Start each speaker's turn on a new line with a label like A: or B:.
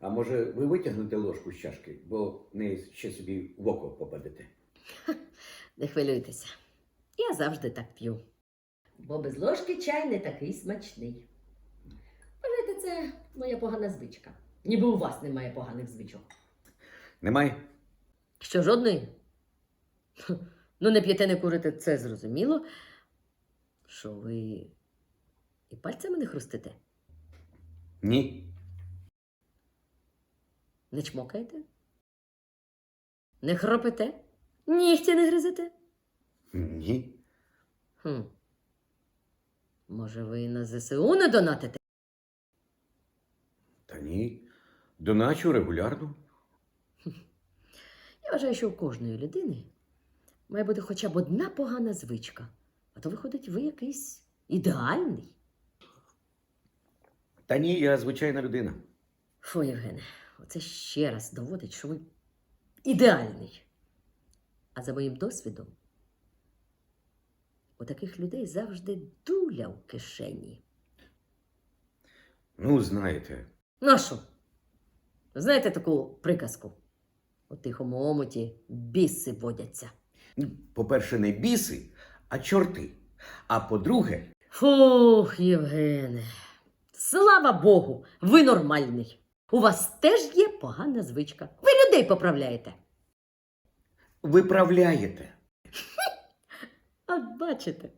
A: А може ви витягнете ложку з чашки, бо неї ще собі в око попадете.
B: Не хвилюйтеся. Я завжди так п'ю. Бо без ложки чай не такий смачний. Вважайте, це моя погана звичка. Ніби у вас немає поганих звичок.
A: Немає?
B: Що жодної? Ну, не п'єте, не курите, це зрозуміло. Що ви і пальцями не хрустите?
A: Ні.
B: Не чмокаєте? Не хропите? Нігті не гризете?
A: Ні.
B: Хм. Може, ви на ЗСУ не донатите?
A: Та ні. Доначу регулярно.
B: Я вважаю, що у кожної людини має бути хоча б одна погана звичка. А то виходить, ви якийсь ідеальний.
A: Та ні, я звичайна людина.
B: Фу, Євгене, оце ще раз доводить, що ви ідеальний. А за моїм досвідом, у таких людей завжди дуля в кишені.
A: Ну, знаєте.
B: Ну що? Знаєте таку приказку? У тихому омуті біси водяться.
A: По-перше, не біси, а чорти. А по-друге,
B: Фух, Євгене. Слава Богу, ви нормальний. У вас теж є погана звичка. Ви людей поправляєте.
A: виправляєте.
B: От бачите,